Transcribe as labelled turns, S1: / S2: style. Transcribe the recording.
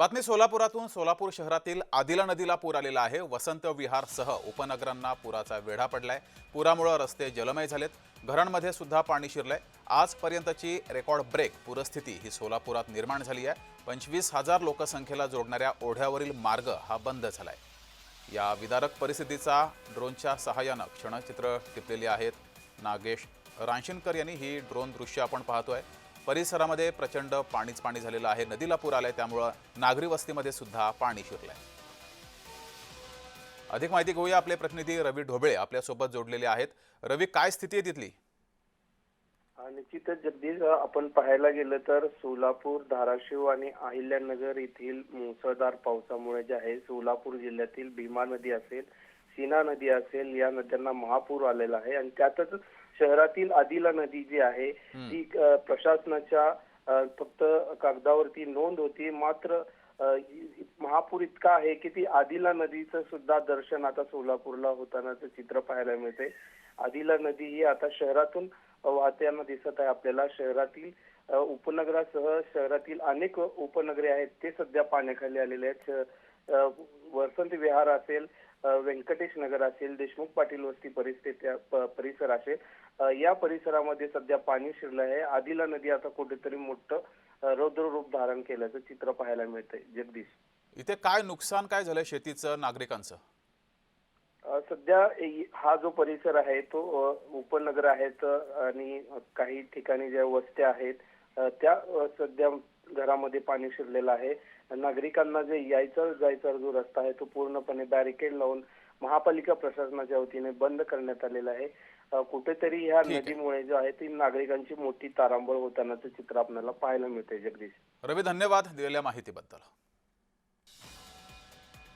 S1: बातमी सोलापुरातून सोलापूर शहरातील आदिला नदीला पूर आलेला आहे. वसंत विहारसह उपनगरांना पुराचा वेढा पडलाय. पुरामुळे रस्ते जलमय झालेत. घरांमध्ये सुद्धा पाणी शिरलंय. आजपर्यंतची रेकॉर्ड ब्रेक पूरस्थिती ही सोलापुरात निर्माण झाली आहे. पंचवीस हजार लोकसंख्येला जोडणाऱ्या ओढ्यावरील मार्ग हा बंद झालाय. या विदारक परिस्थितीचा ड्रोनच्या सहाय्यानं क्षणचित्र टिपलेली आहेत नागेश रानशिनकर यांनी. ही ड्रोन दृश्य आपण पाहतोय. परिसरामध्ये प्रचंड पाणीच पाणी झालेलं आहे. नदीला पूर आलाय त्यामुळं नागरी वस्तीमध्ये सुद्धा पाणी शिरलंय. अधिक माहिती घेऊया आपले प्रतिनिधी रवी ढोबळे आपल्यासोबत जोडलेले आहेत. रवी काय स्थिती आहे तिथली?
S2: निश्चितच जगदीश आपण पाहायला गेलं तर सोलापूर धाराशिव आणि अहिल्यानगर येथील मुसळधार पावसामुळे जे आहे सोलापूर जिल्ह्यातील भीमा नदी असेल सीना नदी असेल या नद्यांना महापूर आलेला आहे. आणि त्यातच शहरातील आदिला नदी जी आहे ती प्रशासनाच्या फक्त कागदावरती नोंद होती. मात्र महापूर इतका आहे की ती आदिला नदीचं सुद्धा दर्शन आता सोलापूरला होतानाचं चित्र पाहायला मिळते. आदिला नदी ही आता शहरातून वाहताना दिसत आहे. आपल्याला शहरातील उपनगरासह शहरातील अनेक उपनगरे आहेत ते सध्या पाण्याखाली आलेले आहेत. वसंत विहार असेल व्यंकटेश नगर असेल देशमुख पाटील वस्ती परिस्थिती परिसर असेल या परिसरामध्ये सध्या पाणी शिरलं आहे. आदिला नदी आता कुठेतरी मोठं रौद्र रूप धारण केल्याचं चित्र पाहायला मिळतंय. जगदीश.
S1: इथे काय नुकसान काय झालंय शेतीचं नागरिकांचं?
S2: सध्या हा जो परिसर आहे तो उपनगर आहेत आणि काही ठिकाणी ज्या वस्त्या आहेत त्या सध्या घरामध्ये पाणी शिरलेलं आहे. नागरिकांना जे यायचा जायचा जो रस्ता आहे तो पूर्णपणे बॅरिकेड लावून महापालिका प्रशासनाच्या वतीने बंद करण्यात आलेला आहे. कुठेतरी ह्या. नदीमुळे जो आहे ती नागरिकांची मोठी तारांबळ होतानाचं चित्र आपल्याला पाहायला मिळतंय जगदीश.
S1: रवी धन्यवाद दिलेल्या माहितीबद्दल.